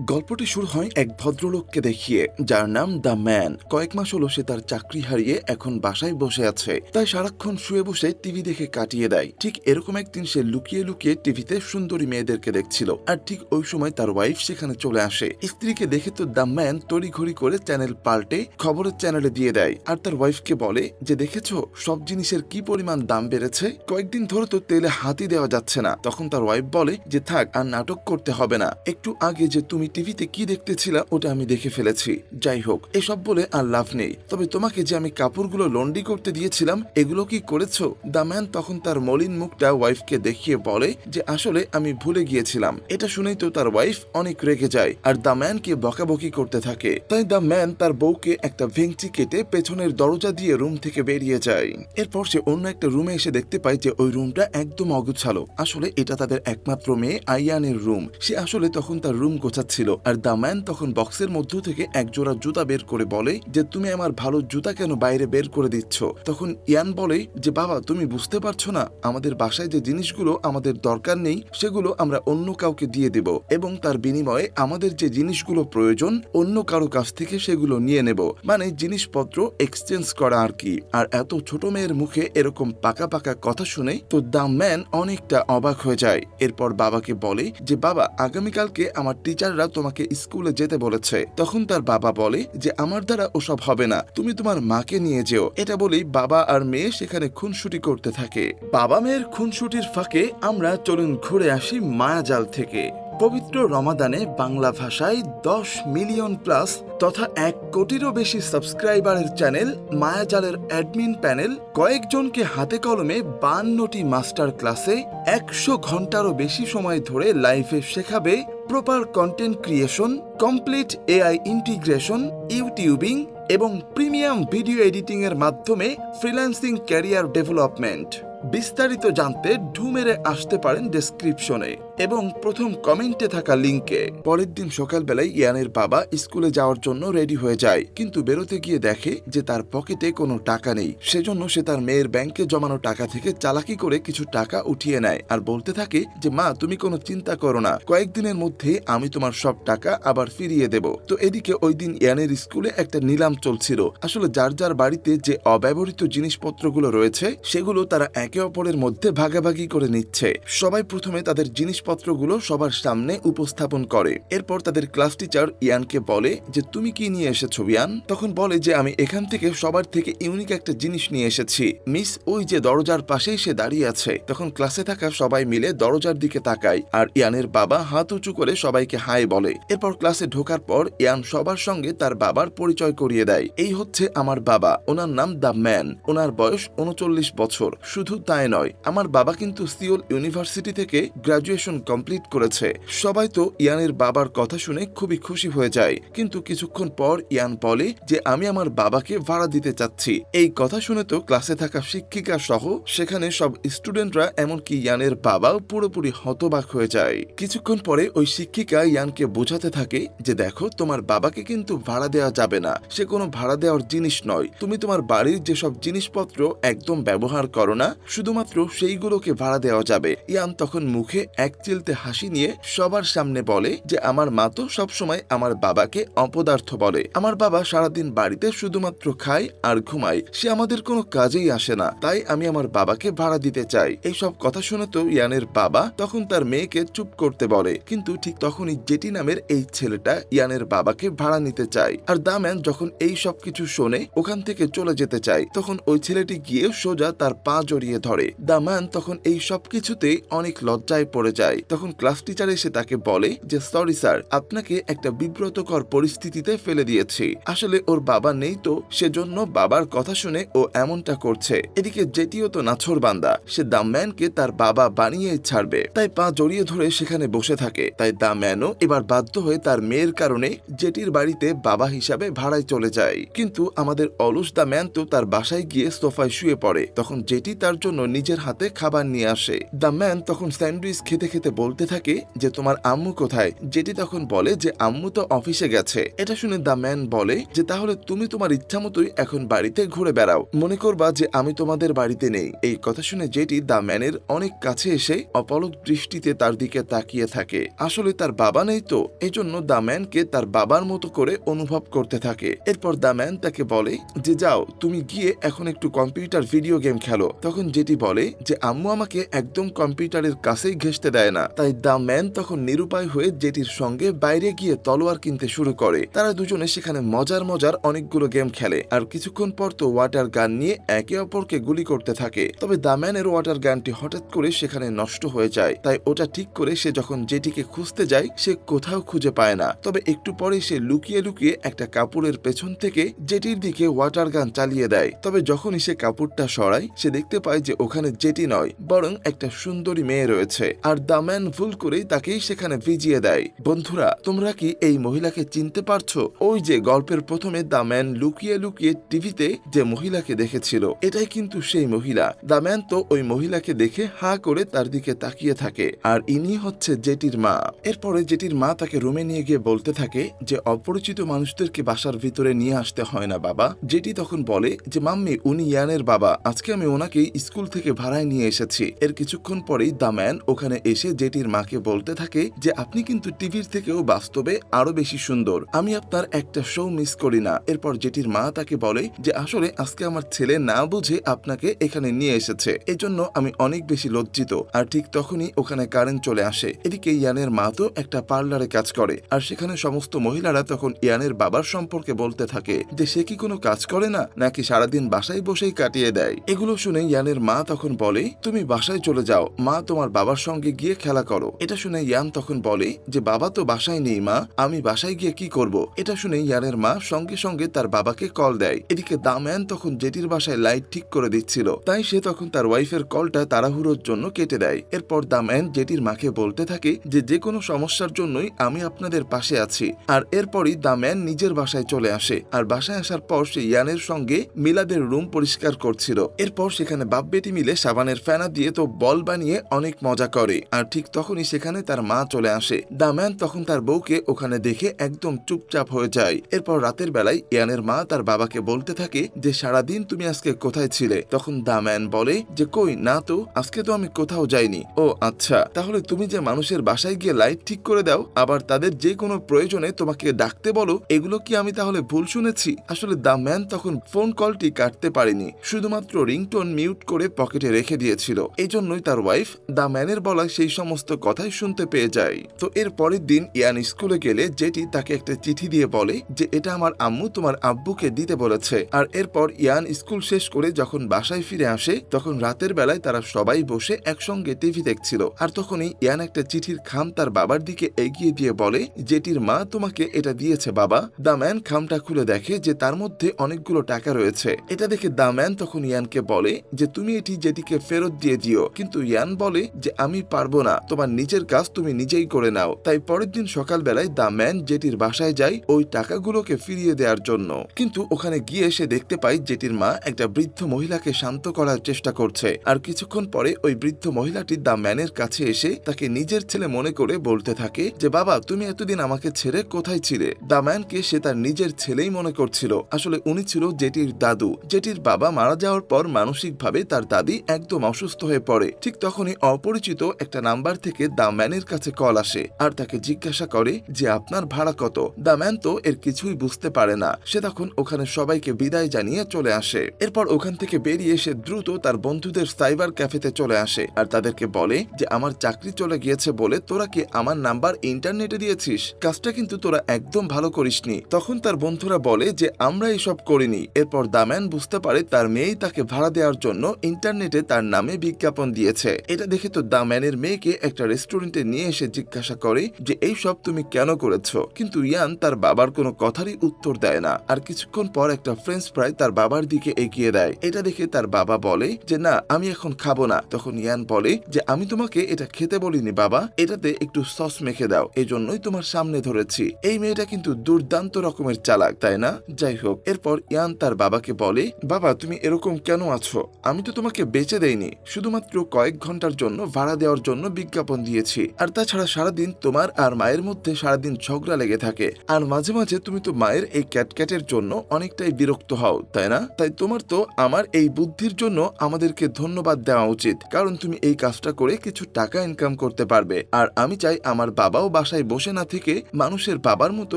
গল্পটি শুরু হয় এক ভদ্রলোককে দেখিয়ে, যার নাম দ্য ম্যান। কয়েক মাস হলো সে তার চাকরি হারিয়ে এখন বাসায় বসে আছে। তাই সারাক্ষণ শুয়ে বসে টিভি দেখে কাটিয়ে দেয়। ঠিক এরকম একদিন সে লুকিয়ে লুকিয়ে টিভিতে সুন্দরী মেয়েদেরকে দেখছিল। আর ঠিক ওই সময় তার ওয়াইফ সেখানে চলে আসে। স্ত্রীকে দেখে তো দ্য ম্যান তড়িঘড়ি করে চ্যানেল পাল্টে খবরের চ্যানেলে দিয়ে দেয়। আর তার ওয়াইফকে বলে যে, দেখেছ, সব জিনিসের কি পরিমাণ দাম বেড়েছে? কয়েকদিন ধরে তো তেলে হাতি দেওয়া যাচ্ছে না। তখন তার ওয়াইফ বলে যে, থাক, আর নাটক করতে হবে না। একটু আগে যে তুমি টিভিতে কি দেখতেছিলা ওটা আমি দেখে ফেলেছি। যাই হোক, এসব বলে আর লাভ নেই। তবে তোমাকে যে আমি কাপড়গুলো লন্ডি করতে দিয়েছিলাম, এগুলো কি করেছ? দ্য ম্যান তখন তার মলিন মুখটা ওয়াইফকে দেখিয়ে বলে যে, আসলে আমি ভুলে গিয়েছিলাম। এটা শুনেই তো তার ওয়াইফ অনেক রেগে যায় আর দ্য ম্যানকে বকাবকি করতে থাকে। তাই দ্য ম্যান তার বউকে একটা ভেংচি কেটে পেছনের দরজা দিয়ে রুম থেকে বেরিয়ে যায়। এরপর সে অন্য একটা রুমে এসে দেখতে পায় যে, ওই রুমটা একদম অগুছালো। আসলে এটা তাদের একমাত্র মেয়ে আইয়ানের রুম। সে আসলে তখন তার রুম গোছাচ্ছিল আর দ্য ম্যান তখন বক্সের মধ্য থেকে এক জোড়া জুতা বের করে বলে যে, তুমি আমার ভালো জুতা কেন বাইরে বের করে দিচ্ছ? তখন ইয়ান বলে যে, বাবা, তুমি বুঝতে পারছ না, আমাদের বাসায় যে জিনিসগুলো আমাদের দরকার নেই, সেগুলো আমরা অন্য কাউকে দিয়ে দেব এবং তার বিনিময়ে আমাদের যে জিনিসগুলো প্রয়োজন, অন্য কারও কাছ থেকে সেগুলো নিয়ে নেব। মানে জিনিসপত্র এক্সচেঞ্জ করা আর কি। আর এত ছোট মেয়ের মুখে এরকম পাকা পাকা কথা শুনে তো দ্য ম্যান অনেকটা অবাক হয়ে যায়। এরপর বাবাকে বলে যে, বাবা, আগামীকালকে আমার টিচাররা তোমাকে স্কুলে যেতে বলেছে। তখন তার বাবা বলে যে, আমার দ্বারা ওসব হবে না। তুমি তোমার মাকে নিয়ে যেও। এটা বলেই বাবা আর মেয়ে সেখানে খুনসুটি করতে থাকে। বাবা মেয়ের খুনসুটির ফাঁকে আমরা চলুন ঘুরে আসি মায়াজাল থেকে। পবিত্র রমাদানে বাংলা ভাষায় দশ মিলিয়ন প্লাস তথা এক কোটিরও বেশি সাবস্ক্রাইবারের চ্যানেল মায়াজালের অ্যাডমিন প্যানেল কয়েকজনকে হাতে কলমে বান্নটি মাস্টার ক্লাসে একশো ঘন্টারও বেশি সময় ধরে লাইফে শেখাবে proper content creation, complete AI integration, YouTubing এবং প্রিমিয়াম ভিডিও এডিটিং এর মাধ্যমে ফ্রিল্যান্সিং ক্যারিয়ার ডেভেলপমেন্ট। বিস্তারিত জানতে ঢু মেরে আসতে পারেন ডেসক্রিপশনে। এবং প্রথম কমেন্টে থাকা লিঙ্কে পরের দিন সকালবেলায় ইয়ানের বাবা স্কুলে যাওয়ার জন্য রেডি হয়ে যায়, কিন্তু বেরোতে গিয়ে দেখে যে তার পকেটে কোনো টাকা নেই। সেজন্য সে তার মেয়ের ব্যাংকে জমানো টাকা থেকে চালাকি করে কিছু টাকা উঠিয়ে নেয় আর বলতে থাকে যে, মা, তুমি কোনো চিন্তা করো না। কয়েকদিনের মধ্যে আমি তোমার সব টাকা আবার ফিরিয়ে দেব। তো এদিকে ওই দিন ইয়ানের স্কুলে একটা নিলাম চলছিল। আসলে যার যার বাড়িতে যে অব্যবহৃত জিনিসপত্রগুলো রয়েছে, সেগুলো তারা একে অপরের মধ্যে ভাগাভাগি করে নিচ্ছে। সবাই প্রথমে তাদের জিনিসপত্রগুলো সবার সামনে উপস্থাপন করে। এরপর তাদের ক্লাস টিচার ইয়ানকে বলে যে, তুমি কি নিয়ে এসেছ ইয়ান? তখন বলে যে, আমি এখান থেকে সবার থেকে ইউনিক একটা জিনিস নিয়ে এসেছি। মিস, ওই যে দরজার পাশেই সে দাঁড়িয়ে আছে। তখন ক্লাসে থাকা সবাই মিলে দরজার দিকে তাকায় আর ইয়ানের বাবা হাত উঁচু করে সবাইকে হাই বলে। এরপর ক্লাসে ঢোকার পর ইয়ান সবার সঙ্গে তার বাবার পরিচয় করিয়ে দেয়। এই হচ্ছে আমার বাবা। ওনার নাম দ্য ম্যান। ওনার বয়স উনচল্লিশ বছর। শুধু তাই নয়, আমার বাবা কিন্তু সিওল ইউনিভার্সিটি থেকে গ্রাজুয়েশন কমপ্লিট করেছে। সবাই তো ইয়ানের বাবার কথা শুনে খুবই খুশি হয়ে যায়। কিন্তু কিছুক্ষণ পর ইয়ান বলে যে, আমি আমার বাবাকে ভাড়া দিতে চাচ্ছি। এই কথা শুনে তো ক্লাসে থাকা শিক্ষিকা সহ সেখানে সব স্টুডেন্টরা এমনকি ইয়ানের বাবাও পুরোপুরি হতবাক হয়ে যায়। কিছুক্ষণ পরে ওই শিক্ষিকা ইয়ানকে বোঝাতে থাকে যে, দেখো, তোমার বাবাকে কিন্তু ভাড়া দেওয়া যাবে না। সে কোনো ভাড়া দেওয়ার জিনিস নয়। তুমি তোমার বাড়ির যেসব জিনিসপত্র একদম ব্যবহার করো না, শুধুমাত্র সেইগুলোকে ভাড়া দেওয়া যাবে। ইয়ান তখন মুখে এক চিলতে হাসি নিয়ে সবার সামনে বলে যে আমার মা তো সবসময় আমার বাবাকে অপদার্থ বলে। আমার বাবা সারাদিন বাড়িতে শুধুমাত্র খায় আর ঘুমায়। সে আমাদের কোনো কাজেই আসে না। তাই আমি আমার বাবাকে ভাড়া দিতে চাই। এই সব কথা শুনে তো ইয়ানের বাবা তখন তার মেয়েকে চুপ করতে বলে। কিন্তু ঠিক তখনই জেটি নামের এই ছেলেটা ইয়ানের বাবাকে ভাড়া নিতে চায়। আর দাম্যান যখন এই সব কিছু শোনে, ওখান থেকে চলে যেতে চায়। তখন ওই ছেলেটি গিয়ে সোজা তার পা জড়িয়ে ধরে। দাম্যান তখন এই সব কিছুতে অনেক লজ্জায় পড়ে যায়। তখন ক্লাস টিচার এসে তাকে বলে যে, সরি স্যার, আপনাকে একটা বিব্রতকর পরিস্থিতিতে ফেলে দিয়েছি। আসলে ওর বাবা নেই তো, সেজন্য বাবার কথা শুনে ও এমনটা করছে। এদিকে জেটিও তো নাছর বান্দা, সে দাম্যানকে তার বাবা বানিয়ে ছাড়বে। তাই পা জড়িয়ে ধরে সেখানে বসে থাকে। তাই দাম্যানও এবার বাধ্য হয়ে তার মেয়ের কারণে জেটির বাড়িতে বাবা হিসাবে ভাড়ায় চলে যায়। কিন্তু আমাদের অলস দা ম্যান তো তার বাসায় গিয়ে সোফায় শুয়ে পড়ে। তখন জেটি তার জন্য নিজের হাতে খাবার নিয়ে আসে। দ্য ম্যান তখন স্যান্ডউইচ খেতে খেতে যেতে বলতে থাকে যে, তোমার আম্মু কোথায়? যেটি তখন বলে যে, আম্মু তো অফিসে গেছে। এটা শুনে দ্য ম্যান বলে যে, তাহলে তুমি তোমার ইচ্ছা মতোই এখন বাড়িতে ঘুরে বেড়াও। মনে করবা যে, আমি তোমাদের বাড়িতে নেই। এই কথা শুনে যেটি দ্য ম্যানের অনেক কাছে এসে অপলক দৃষ্টিতে তার দিকে তাকিয়ে থাকে। আসলে তার বাবা নেই তো, এজন্য দ্য ম্যানকে তার বাবার মতো করে অনুভব করতে থাকে। এরপর দ্য ম্যান তাকে বলে যে, যাও, তুমি গিয়ে এখন একটু কম্পিউটার ভিডিও গেম খেলো। তখন যেটি বলে যে, আম্মু আমাকে একদম কম্পিউটারের কাছেই ঘেসতে দেয় না। তাই দ্য ম্যান তখন নিরুপায় হয়ে জেটির সঙ্গে বাইরে গিয়ে তলোয়ার কিনতে শুরু করে। তারা দুজনে সেখানে মজার মজার অনেকগুলো গেম খেলে। আর কিছুক্ষণ পর তো ওয়াটার গান নিয়ে একে অপরকে গুলি করতে থাকে। তবে দ্য ম্যানের ওয়াটার গানটি হঠাৎ করে সেখানে নষ্ট হয়ে যায়। তাই ওটা ঠিক করে সে যখন জেটিকে খুঁজতে যায়, সে কোথাও খুঁজে পায় না। তবে একটু পরে সে লুকিয়ে লুকিয়ে একটা কাপড়ের পেছন থেকে জেটির দিকে ওয়াটার গান চালিয়ে দেয়। তবে যখনই সে কাপড়টা সরায়, সে দেখতে পায় যে ওখানে জেটি নয়, বরং একটা সুন্দরী মেয়ে রয়েছে। আর দ্য ম্যান ভুল করেই তাকেই সেখানে ভিজিয়ে দেয়। বন্ধুরা, তোমরা কি এই মহিলাকে চিনতে পারছ? ওই যে গল্পের প্রথমে দ্য ম্যান লুকিয়ে লুকিয়ে টিভিতে যে মহিলাকে দেখেছিল, এটাই কিন্তু সেই মহিলা। দ্য ম্যান তো ওই মহিলাকে দেখে হা করে তার দিকে তাকিয়ে থাকে, আর ইনি হচ্ছে জেটির মা। এরপরে জেটির মা তাকে রুমে নিয়ে গিয়ে বলতে থাকে যে, অপরিচিত মানুষদেরকে বাসার ভিতরে নিয়ে আসতে হয় না বাবা। জেটি তখন বলে যে, মাম্মি, উনি ইয়ানের বাবা। আজকে আমি ওনাকে স্কুল থেকে ভাড়ায় নিয়ে এসেছি। এর কিছুক্ষণ পরেই দ্য ম্যান ওখানে এসে জেটির মাকে বলতে থাকে যে, আপনি কিন্তু টিভির থেকেও বাস্তবে আরও বেশি সুন্দর। আমি আপনার একটা শো মিস করি না। এরপর জেটির মা তাকে বলে যে, আসলে আজকে আমার ছেলে না বুঝে আপনাকে এখানে নিয়ে এসেছে। এজন্য আমি অনেক বেশি লজ্জিত। আর ঠিক তখনই ওখানে কারেন্ট চলে আসে। এদিকে ইয়ানের মা তো একটা পার্লারে কাজ করে। আর সেখানে সমস্ত মহিলারা তখন ইয়ানের বাবার সম্পর্কে বলতে থাকে যে, সে কি কোনো কাজ করে না? নাকি সারাদিন বাসায় বসেই কাটিয়ে দেয়? এগুলো শুনে ইয়ানের মা তখন বলে, তুমি বাসায় চলে যাও। মা তোমার বাবার সঙ্গে গিয়ে খেলা করো। এটা শুনে ইয়ান তখন বলে যে, বাবা তো বাসায় নেই, মা। আমি বাসায় গিয়ে কি করব? এটা শুনে ইয়ানের মা সঙ্গে সঙ্গে তার বাবাকে কল দেয়। এদিকে দাম্যান তখন জেটির বাসায় লাইট ঠিক করে দিচ্ছিল। তাই সে তখন তার ওয়াইফের কলটা তাড়াহুড়োর জন্য কেটে দেয়। এরপর দাম্যান জেটির মাকে বলতে থাকে যে যে কোনো সমস্যার জন্যই আমি আপনাদের পাশে আছি। আর এরপরই দাম্যান নিজের বাসায় চলে আসে। আর বাসায় আসার পর সে ইয়ানের সঙ্গে মিলাদের রুম পরিষ্কার করছিল। এরপর সেখানে বাপ বেটি মিলে সাবানের ফেনা দিয়ে তো বল বানিয়ে অনেক মজা করে। আর ঠিক তখনই সেখানে তার মা চলে আসে। দাম্যান তখন তার বউকে ওখানে দেখে একদম চুপচাপ হয়ে যায়। এরপর রাতের বেলায় ইয়ানের মা তার বাবাকে বলতে থাকে যে, সারাদিন তুমি আজকে কোথায় ছিলে? তখন দাম্যান বলে যে, কই, না তো, আজকে তো আমি কোথাও যাইনি। ও আচ্ছা তাহলে তুমি যে মানুষের বাসায় গিয়ে লাইট ঠিক করে দাও, আবার তাদের যে কোনো প্রয়োজনে তোমাকে ডাকতে বলো, এগুলো কি আমি তাহলে ভুল শুনেছি? আসলে দ্য ম্যান তখন ফোন কলটি কাটতে পারেনি, শুধুমাত্র রিংটোন মিউট করে পকেটে রেখে দিয়েছিল। এই জন্যই তার ওয়াইফ দ্য ম্যানের বলা সেই সমস্ত কথাই শুনতে পেয়ে যায়। তো এর পরের দিন ইয়ান স্কুলে গেলে যেটি তাকে একটা চিঠি দিয়ে বলে যে, এটা আমার আম্মু তোমার আব্বুকে দিতে বলেছে। আর এরপর ইয়ান স্কুল শেষ করে যখন বাসায় ফিরে আসে, তখন রাতের বেলায় তারা সবাই বসে একসঙ্গে টিভি দেখছিল। আর তখনই ইয়ান একটা চিঠির খাম তার বাবার দিকে এগিয়ে দিয়ে বলে যেটির মা তোমাকে এটা দিয়েছে, বাবা। দ্য ম্যান খামটা খুলে দেখে যে, তার মধ্যে অনেকগুলো টাকা রয়েছে। এটা দেখে দ্য ম্যান তখন ইয়ানকে বলে যে, তুমি এটি যেটিকে ফেরত দিয়ে দিও। কিন্তু ইয়ান বলে যে, আমি পারব না। তোমার নিজের কাজ তুমি নিজেই করে নাও। তাই পরের দিন সকালবেলায় দ্য ম্যান যেটির বাসায় যায় ওই টাকাগুলোকে ফিরিয়ে দেওয়ার জন্য। কিন্তু ওখানে গিয়ে সে দেখতে পায় যেটির মা একটা বৃদ্ধ মহিলাকে শান্ত করার চেষ্টা করছে। আর কিছুক্ষণ পরে ওই বৃদ্ধ মহিলাটি দ্য ম্যানের কাছে এসে তাকে নিজের ছেলে মনে করে বলতে থাকে যে, বাবা, তুমি এতদিন আমাকে ছেড়ে কোথায় ছিলে? দ্য ম্যানকে সে তার নিজের ছেলেই মনে করছিল। আসলে উনি ছিল জেটির দাদু। জেটির বাবা মারা যাওয়ার পর মানসিকভাবে তার দাদি একদম অসুস্থ হয়ে পড়ে। ঠিক তখনই অপরিচিত একটা নাম্বার থেকে দ্য ম্যানের কাছে কল আসে আর তাকে জিজ্ঞাসা করে যে আপনার ভাড়া কত? দ্য ম্যান তো এর কিছুই বুঝতে পারে না। সে তখন ওখানে সবাইকে বিদায় জানিয়ে চলে আসে। এরপর ওখান থেকে বেরিয়ে সে দ্রুত তার বন্ধুদের সাইবার ক্যাফেতে চলে আসে আর তাদেরকে বলে যে, আমার চাকরি চলে গিয়েছে বলে তোরা কি আমার নাম্বার ইন্টারনেটে দিয়েছিস? কাজটা কিন্তু তোরা একদম ভালো করিসনি। তখন তার বন্ধুরা বলে যে, আমরা এসব করিনি। এরপর দাম্যান বুঝতে পারে তার মেয়েই তাকে ভাড়া দেওয়ার জন্য ইন্টারনেটে তার নামে বিজ্ঞাপন দিয়েছে। এটা দেখে তো দাম্যানের মেয়েকে একটা রেস্টুরেন্টে নিয়ে এসে জিজ্ঞাসা করে যে, এই সব তুমি কেন করেছ? কিন্তু ইয়ান তার বাবার কোনো কথারই উত্তর দেয় না। আর কিছুক্ষণ পর একটা ফ্রেঞ্চ ফ্রাই তার বাবার দিকে এগিয়ে দেয়। এটা দেখে তার বাবা বলে যে, না, আমি এখন খাব না। তখন ইয়ান বলে যে, আমি তোমাকে এটা খেতে বলিনি বাবা। এটাতে একটু সস মেখে দাও। এই জন্যই তোমার সামনে ধরেছি। এই মেয়েটা কিন্তু দুর্দান্ত রকমের চালাক, তাই না? যাই হোক, এরপর ইয়ান তার বাবাকে বলে, বাবা, তুমি এরকম কেন আছো? আমি তো তোমাকে বেঁচে দেইনি। শুধুমাত্র কয়েক ঘণ্টার জন্য ভাড়া দেওয়ার জন্য বিজ্ঞাপন দিয়েছি। আর তাছাড়া সারাদিন তোমার আর মায়ের মধ্যে সারাদিন ঝগড়া লেগে থাকে। আর মাঝে মাঝে তুমি তো মায়ের এই ক্যাটক্যাটের জন্য অনেকটাই বিরক্ত হও, তাই না? তাই তোমার তো আমার এই বুদ্ধির জন্য আমাদেরকে ধন্যবাদ দেওয়া উচিত। কারণ তুমি এই কাজটা করে কিছু টাকা ইনকাম করতে পারবে। আর আমি চাই আমার বাবাও বাসায় বসে না থেকে মানুষের বাবার মতো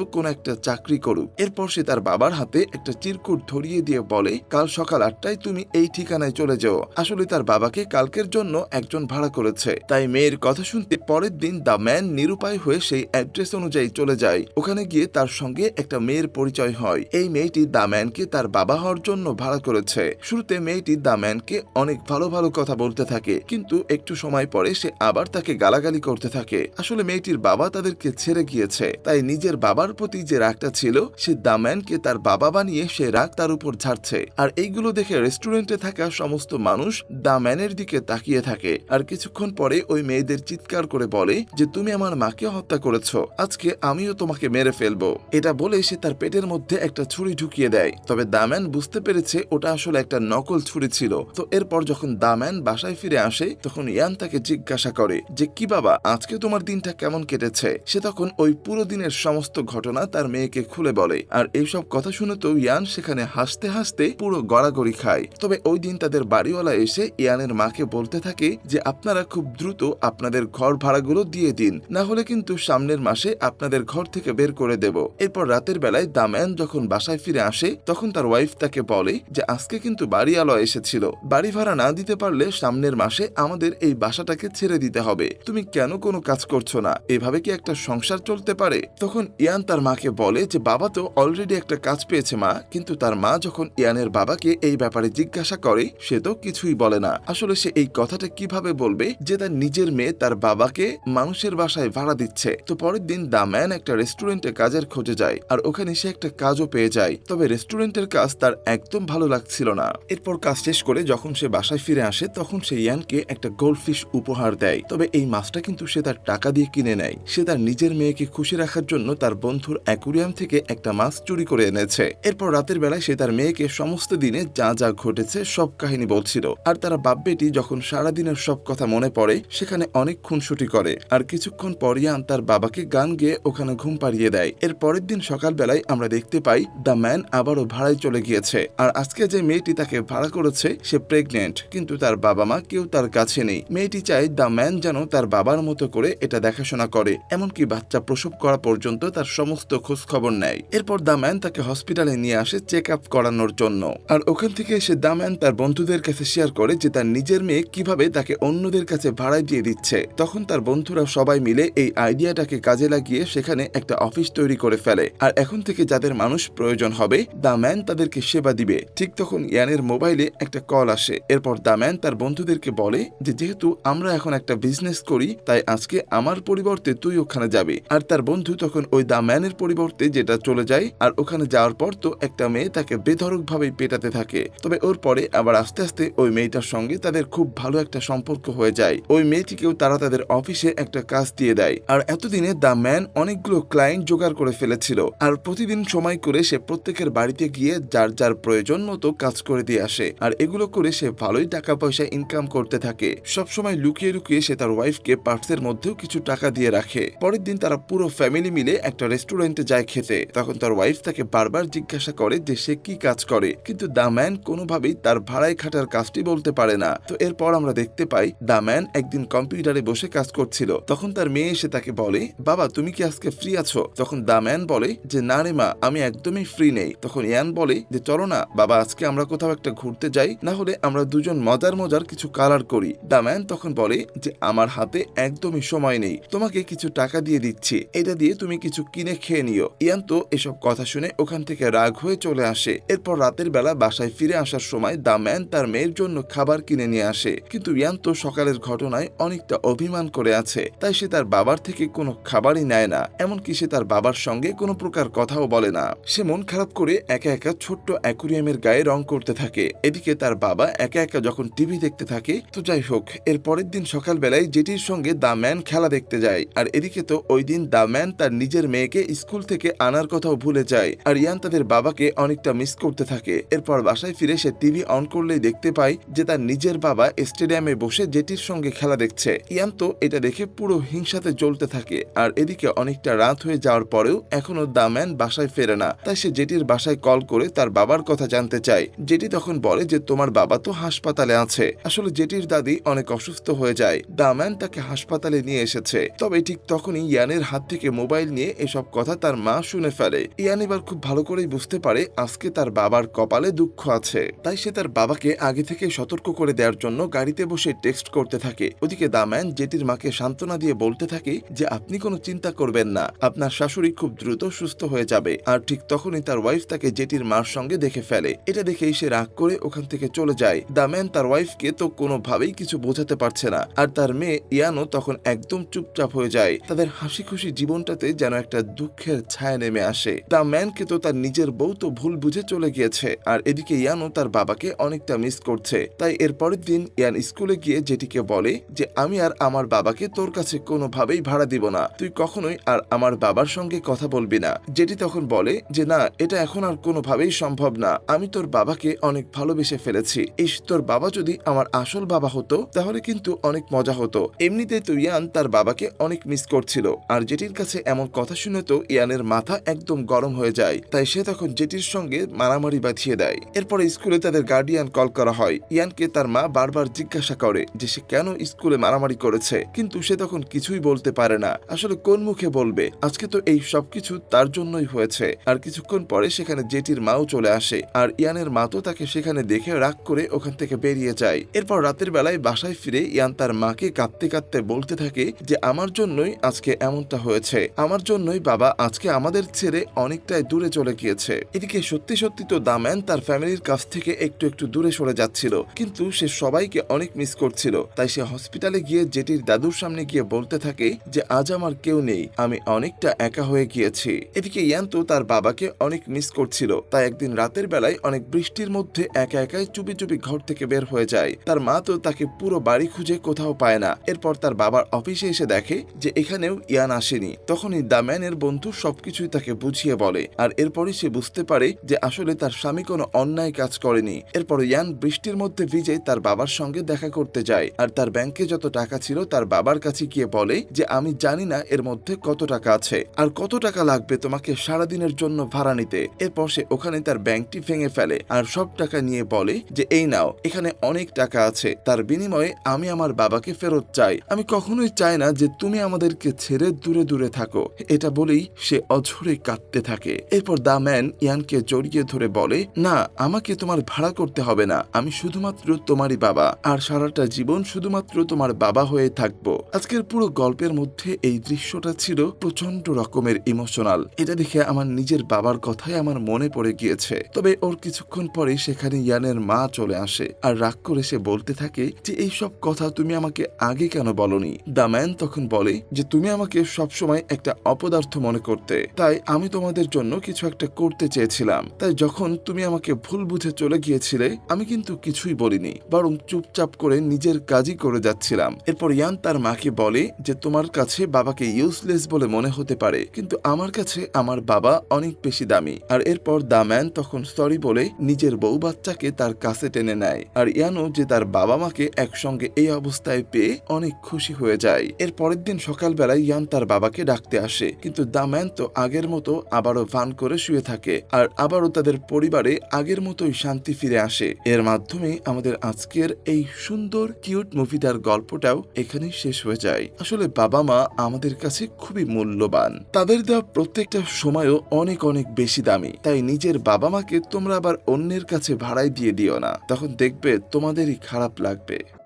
কোন একটা চাকরি করুক। এরপর সে তার বাবার হাতে একটা চিরকুট ধরিয়ে দিয়ে বলে, কাল সকাল আটটায় তুমি এই ঠিকানায় চলে যাও। আসলে তার বাবাকে কালকের জন্য একজন ভাড়া করেছে। তাই মেয়ের কথা শুনতে পরের দিন দ্য ম্যান নিরুপায় হয়ে সেই অ্যাড্রেস অনুযায়ী চলে যায়। ওখানে গিয়ে তার সঙ্গে একটা মেয়ের পরিচয় হয়। এই মেয়েটি দ্য ম্যানকে তার বাবা হওয়ার জন্য ভাড়া করেছে। শুরুতে মেয়েটি দ্য ম্যানকে অনেক ভালো ভালো কথা বলতে থাকে, কিন্তু একটু সময় পরে সে আবার তাকে গালাগালি করতে থাকে। আসলে মেয়েটির বাবা তাদেরকে ছেড়ে গিয়েছে। তাই নিজের বাবার প্রতি যে রাগটা ছিল, সে দ্য ম্যানকে তার বাবা বানিয়ে সে রাগ তার উপর ঝাড়ছে। আর এইগুলো দেখে রেস্টুরেন্টে থাকা সমস্ত মানুষ দ্য ম্যানের দিকে তাকিয়ে থাকে। আর কিছুক্ষণ পরে ওই মেয়েদের চিৎকার করে বলে যে তুমি আমার মাকে হত্যা করেছ, আজকে আমিও তোমাকে মেরে ফেলব। এটা বলে সে তার পেটের মধ্যে একটা ছুরি ঢুকিয়ে দেয়। তবে দাম্যান বুঝতে পেরেছে ওটা আসলে একটা নকল ছুরি ছিল। তো এরপর যখন দাম্যান বাসায় ফিরে আসে, তখন ইয়ান তাকে জিজ্ঞাসা করে যে, কি বাবা, আজকে তোমার দিনটা কেমন কেটেছে? সে তখন ওই পুরো দিনের সমস্ত ঘটনা তার মেয়েকে খুলে বলে। আর এইসব কথা শুনে তো ইয়ান সেখানে হাসতে হাসতে পুরো গড়াগড়ি খায়। তবে ওই দিন তাদের বাড়িওয়ালা এসে ইয়ানের মাকে বলতে থাকে যে, আপনারা খুব দ্রুত আপনাদের ঘর ভাড়াগুলো দিয়ে দিন। না হলে কিন্তু সামনের মাসে আপনাদের ঘর থেকে বের করে দেব। এরপর রাতের বেলায় দাম্যান যখন বাসায় ফিরে আসে, তখন তার ওয়াইফ তাকে বলে যে, আজকে কিন্তু বাড়িওয়ালা এসেছিল। বাড়ি ভাড়া না দিতে পারলে সামনের মাসে আমাদের এই বাসাটাকে ছেড়ে দিতে হবে। তুমি কেন কোনো কাজ করছ না? এভাবে কি একটা সংসার চলতে পারে? তখন ইয়ান তার মাকে বলে যে, বাবা তো অলরেডি একটা কাজ পেয়েছে মা। কিন্তু তার মা যখন ইয়ানের বাবাকে এই ব্যাপারে জিজ্ঞাসা করে, সে তো কিছুই বলে না। আসলে সে এই কথাটা কীভাবে বলবে যে, তার নিজের মেয়ে তার বাবাকে মানুষের বাসায় ভাড়া দিচ্ছে। তো পরের দিন দা ম্যান একটা রেস্টুরেন্টে কাজের খোঁজে যায় আর ওখানে সে একটা কাজও পেয়ে যায়। তবে রেস্টুরেন্টের কাজ তার একদম ভালো লাগছিল না। এরপর কাজ শেষ করে যখন সে বাসায় ফিরে আসে, তখন সে ইয়ানকে একটা গোল্ডফিশ উপহার দেয়। তবে এই মাছটা কিন্তু সে তার টাকা দিয়ে কিনে নেয়। সে তার নিজের মেয়েকে খুশি রাখার জন্য তার বন্ধুর অ্যাকুরিয়াম থেকে একটা মাছ চুরি করে এনেছে। এরপর রাতের বেলায় সে তার মেয়েকে সমস্ত দিনে যা যা ঘটেছে সব কাহিনী বলছিল। আর তারা বাপ বেটি যখন সারাদিনের সব কথা মনে পড়ে, সেখানে অনেক খুনসুটি করে। আর কিছুক্ষণ পর ইয়ান তার বাবাকে গান গেয়ে ওখানে ঘুম পাড়িয়ে দেয়। এর পরের দিন সকালবেলায় আমরা দেখতে পাই, দ্য ম্যান আবারও ভাড়ায় চলে গিয়েছে। আর আজকে যে মেয়েটি তাকে ভাড়া করেছে, সে প্রেগনেন্ট কিন্তু তার বাবা মা কেউ তার কাছে নেই। মেয়েটি চায় দ্য ম্যান যেন তার বাবার মতো করে এটা দেখাশোনা করে। এমনকি বাচ্চা প্রসব করা পর্যন্ত তার সমস্ত খোঁজ খবর নেয়। এরপর দ্য ম্যান তাকে হসপিটালে নিয়ে আসে চেক আপ করানোর জন্য। আর ওখান থেকে এসে দ্য ম্যান তার বন্ধুদের কাছে শেয়ার করে যে তার নিজের মেয়ে কীভাবে তাকে অন্যদের কাছে ভাড়ায় দিয়ে দিচ্ছে। তখন তার বন্ধুরা সবাই মিলে এই আইডিয়াটাকে কাজে লাগিয়ে সেখানে একটা অফিস তৈরি করে ফেলে। আর এখন থেকে যাদের মানুষ প্রয়োজন হবে দ্য ম্যান তাদেরকে সেবা দিবে। ঠিক তখন ইয়ানের মোবাইলে একটা কল আসে। এরপর দ্য ম্যান তার বন্ধুদেরকে বলে যে, যেহেতু আমরা এখন একটা বিজনেস করি, তাই আজকে আমার পরিবর্তে তুই ওখানে যাবে। আর তার বন্ধু তখন ওই দ্য ম্যানের পরিবর্তে যেটা চলে যায়, আর ওখানে যাওয়ার পর তো একটা মেয়ে তাকে বেধরক ভাবে পেটাতে থাকে। তবে ওর পরে আবার আস্তে আস্তে ওই মেয়েটার সঙ্গে তাদের খুব ভালো একটা সম্পর্ক হয়ে যায়। ওই মেয়েটিকেও তারা তাদের অফিসে একটা কাজ দিয়ে দেয়। আর এতদিনে দ্য ম্যান অনেকগুলো ক্লায়েন্ট জোগাড় করে ফেলেছিল। আর প্রতিদিন সময় করে সে প্রত্যেকের বাড়িতে গিয়ে যার যার প্রয়োজন মতো কাজ করে দিয়ে আসে। আর এগুলো করে সে ভালোই টাকা পয়সা ইনকাম করতে থাকে। সবসময় লুকিয়ে লুকিয়ে সে তার ওয়াইফকে পার্টসের মধ্যেও কিছু টাকা দিয়ে রাখে। পরের দিন তারা পুরো ফ্যামিলি মিলে একটা রেস্টুরেন্টে যায় খেতে। তখন তার ওয়াইফ তাকে বারবার জিজ্ঞাসা করে যে সে কি কাজ করে। কিন্তু দ্য ম্যান কোনোভাবেই তার ভাড়ায় খাটার কাজটি বলতে পারে না। তো এরপর আমরা দেখতে পাই দ্য ম্যান একদিন কম্পিউটারে বসে কাজ করছিল। তখন তার মেয়ে এসে তাকে বলে, বাবা, তুমি কি আজকে ফ্রি আছো? তখন দ্য ম্যান বলে, যে না রে মা, আমি একদমই ফ্রি নেই। তখন ইয়ান বলে, যে চলো না, বাবা, আজকে আমরা কোথাও একটা ঘুরতে যাই, না হলে আমরা দুজন মজার মজার কিছু কালার করি। দ্য ম্যান তখন বলে, যে আমার হাতে একদমই সময় নেই, তোমাকে কিছু টাকা দিয়ে দিচ্ছি, এটা দিয়ে তুমি কিছু কিনে খেয়ে নিও। ইয়ান তো এসব কথা শুনে ওখান থেকে রাগ হয়ে চলে আসে। এরপর রাতের বেলা বাসায় ফিরে আসার সময় দা ম্যান তার মেয়ের জন্য খাবার কিনে নিয়ে আসে। কিন্তু ইয়ান তো সকালের ঘটনায় অনেকটা অভিমান করে আছে, তাই সে তার বাবার থেকে কোনো খাবারই নেয় না, এমনকি সে তার বাবার সঙ্গে কোনো প্রকার কথাও বলে না। সে মন খারাপ করে একা একা ছোট্ট অ্যাকুরিয়ামের গায়ে রং করতে থাকে। এদিকে তার বাবা একা একা যখন টিভি দেখতে থাকে, তো যাই হোক, এর পরের দিন সকালবেলায় জেটির সঙ্গে দ্য ম্যান খেলা দেখতে যায়। আর এদিকে তো ওই দিন দ্য ম্যান তার নিজের মেয়েকে স্কুল থেকে আনার কথাও ভুলে যায়। আর ইয়ান তাদের বাবাকে অনেকটা মিস করতে থাকে। এরপর বাসায় ফিরে সে টিভি অন করলেই দেখতে পায় যে তার নিজের বাবা স্টেডিয়ামে বসে জেটির সঙ্গে খেলা দেখছে দেখছে ইয়ান তো এটা দেখে পুরো হিংসাতে জ্বলতে থাকে। আর এদিকে অনেকটা রাত হয়ে যাওয়ার পরেও এখনও দ্য ম্যান বাসায় ফেরে না। তাই সে জেটির বাসায় কল করে তার বাবার কথা জানতে চায়। জেটি তখন বলে যে, তোমার বাবা তো হাসপাতালে আছে। আসলে জেটির দাদি অনেক অসুস্থ হয়ে যায়। দ্য ম্যান তাকে হাসপাতালে নিয়ে এসেছে। তবে ঠিক তখনই ইয়ানের হাত থেকে মোবাইল নিয়ে এসব কথা তার মা শুনে ফেলে। ইয়ান এবার খুব ভালো করেই বুঝতে পারে আজকে তার বাবার কপালে দুঃখ আছে। তাই সে তার বাবাকে আগে থেকে সতর্ক করে দেওয়ার জন্য গাড়িতে বসে টেক্সট করতে থাকে। ওদিকে দ্য ম্যান জেটির মাকে সান্ত্বনা দিয়ে বলতে থাকে যে আপনি কোনো চিন্তা করবেন না। আপনার শাশুড়ি খুব দ্রুত সুস্থ হয়ে যাবে। আর ঠিক তখনই তার ওয়াইফ তাকে জেটির মার সঙ্গে দেখে ফেলে। এটা দেখেই সে রাগ করে ওখান থেকে চলে যায়। দ্য ম্যান তার ওয়াইফকে তো কোনোভাবেই কিছু বোঝাতে পারছে না। আর তার মেয়ে ইয়ানো তখন একদম চুপচাপ হয়ে যায়। তাদের হাসি খুশি জীবনটাতে যেন একটা দুঃখের ছায়া নেমে আসে। দ্য ম্যানকে তো তার নিজের বউ তো ভুল বুঝে চলে গিয়েছে। আর এদিকে ইয়ানো তার বাবাকে অনেকটা মিস করছে। তাই এর পরের দিন ইয়ান স্কুলে গিয়ে জেটিকে বলে যে আমি আর আমার বাবাকে তোর কাছে কোনোভাবেই ভাড়া দিব না। তুই কখনোই আর আমার বাবার সঙ্গে কথা বলবি না। জেটি তখন বলে যে, না, এটা এখন আর কোনোভাবেই সম্ভব না। আমি তোর বাবাকে অনেক ভালোবেসে ফেলেছি। ইস, তোর বাবা যদি আমার আসল বাবা হতো, তাহলে কিন্তু অনেক মজা হতো। এমনিতে তো ইয়ান তার বাবাকে অনেক মিস করছিল। আর জেটির কাছে এমন কথা শুনে তো ইয়ানের মাথা একদম গরম হয়ে যায়। তাই সে তখন জেটির সঙ্গে মারামারি বাঁধিয়ে দেয়। এরপরে স্কুলে তাদের গার্ডিয়ান কল করা হয়। ইয়ানকে তার মা বারবার জিজ্ঞাসা করে যে, সে কেন স্কুলে মারামারি করেছে, কিন্তু সে তখন কিছুই বলতে পারে না। আসলে কোন মুখে বলবে? আজকে তো এই সবকিছু তার জন্যই হয়েছে। আর কিছুক্ষণ পরে সেখানে জেটির মাও চলে আসে, আর ইয়ানের মা তো তাকে সেখানে দেখে রাগ করে ওখান থেকে বেরিয়ে যায়। এরপর রাতের বেলায় বাসায় ফিরে ইয়ান তার মাকে কাঁদতে কাঁদতে বলতে থাকে যে, আমার জন্যই আজকে এমনটা হয়েছে। আমার জন্যই বাবা আজকে আমাদের ছেড়ে অনেকটাই দূরে চলে গিয়েছে। এদিকে সত্যি সত্যি তো দাম্যান তার ফ্যামিলির কাছ থেকে একটু একটু দূরে সরে যাচ্ছিল, কিন্তু সে সবাইকে অনেক মিস করছিল। তাই সে হসপিটালে গিয়ে জেটির দাদুর সামনে গিয়ে বলতে থাকে যে, আজ আমার কেউ নেই, আমি অনেকটা একা হয়ে গিয়েছি। এদিকে ইয়ান তো তার বাবাকে অনেক মিস করছিল। তাই একদিন রাতের বেলায় অনেক বৃষ্টির মধ্যে একা একাই চুপি চুপি ঘর থেকে বের হয়ে যায়। তার মা তো তাকে পুরো বাড়ি খুঁজে কোথাও পায় না। এরপর তার বাবার অফিসে এসে দেখে যে, এখানেও ইয়ান আসেনি। তখনই দ্য ম্যানের বন্ধু সবকিছুই তাকে বুঝিয়ে বলে। আর এরপরই সে বুঝতে পারে যে, আসলে তার স্বামী কোনো অন্যায় কাজ করেনি। এরপর ইয়ান বৃষ্টির মধ্যে ভিজে তার বাবার সঙ্গে দেখা করতে যায়। আর তার ব্যাংকে যত টাকা ছিল তার বাবার কাছে গিয়ে বলে যে, আমি জানি না এর মধ্যে কত টাকা আছে আর কত টাকা লাগবে তোমাকে সারাদিনের জন্য ভাড়া নিতে। এরপর সে ওখানে তার ব্যাংকটি ভেঙে ফেলে আর সব টাকা নিয়ে বলে যে, এই নাও, এখানে অনেক টাকা আছে। তার বিনিময়ে আমি আমার বাবাকে ফেরত চাই। আমি কখনোই চাই না যে তুমি আমাদেরকে ছেড়ে দূরে দূরে থাকো। এটা বলেই সে অঝরে কাঁদতে থাকে। এরপর দা ম্যান ইয়ানকে জড়িয়ে ধরে বলে, না, আমাকে তোমার ভাড়া করতে হবে না। আমি শুধুমাত্র তোমারই বাবা। আর সারাটা জীবন শুধুমাত্র তোমার বাবা হয়ে থাকব। আজকের পুরো গল্পের মধ্যে এই দৃশ্যটা ছিল প্রচণ্ড রকমের ইমোশনাল। এটা দেখে আমার নিজের বাবার কথাই আমার মনে পড়ে গিয়েছে। তবে ওর কিছুক্ষণ পরে সেখানে ইয়ানের মা চলে আসে আর রাগ করে সে বলতে থাকে যে, এই সব কথা তুমি আমাকে আগে কেন বলনি? ম্যান তখন বলে যে, তুমি আমাকে সবসময় একটা অপদার্থ মনে করতে। তাই আমি তোমাদের জন্য কিছু একটা করতে চেয়েছিলাম। তাই যখন তুমি আমাকে ভুল বুঝে চলে গিয়েছিলে, আমি কিন্তু কিছুই বলিনি। বরং চুপচাপ করে নিজের কাজই করে যাচ্ছিলাম। এরপর ইয়ান তার মাকে বলে যে, তোমার কাছে বাবাকে ইউজলেস বলে মনে হতে পারে, কিন্তু আমার কাছে আমার বাবা অনেক বেশি দামি। আর এরপর দা ম্যান তখন সরি বলে নিজের বউ বাচ্চাকে তার কাছে টেনে নেয়। আর ইয়ানো যে তার বাবা মাকে একসঙ্গে এই অবস্থায় পেয়ে অনেক খুশি হয়ে যায়। এর পরের দিন সকালবেলায় ইয়ান তার বাবাকে ডাকতে আসে, কিন্তু দা ম্যান তো আগের মতো আবারও ভান করে শুয়ে থাকে, আর আবারও তাদের পরিবারে আগের মতোই শান্তি ফিরে আসে। এর মাধ্যমে আমাদের আজকের এই সুন্দর কিউট মুভিটার গল্পটাও এখানেই শেষ হয়ে যায়। আসলে বাবা মা আমাদের কাছে খুবই মূল্যবান। তাদের দেওয়া প্রত্যেকটা সময়ও অনেক অনেক বেশি দামি। তাই নিজের বাবা মাকে তোমরা আবার অন্যের কাছে ভাড়ায় দিয়ে দিও না। তখন দেখবে তোমাদেরই খারাপ লাগবে।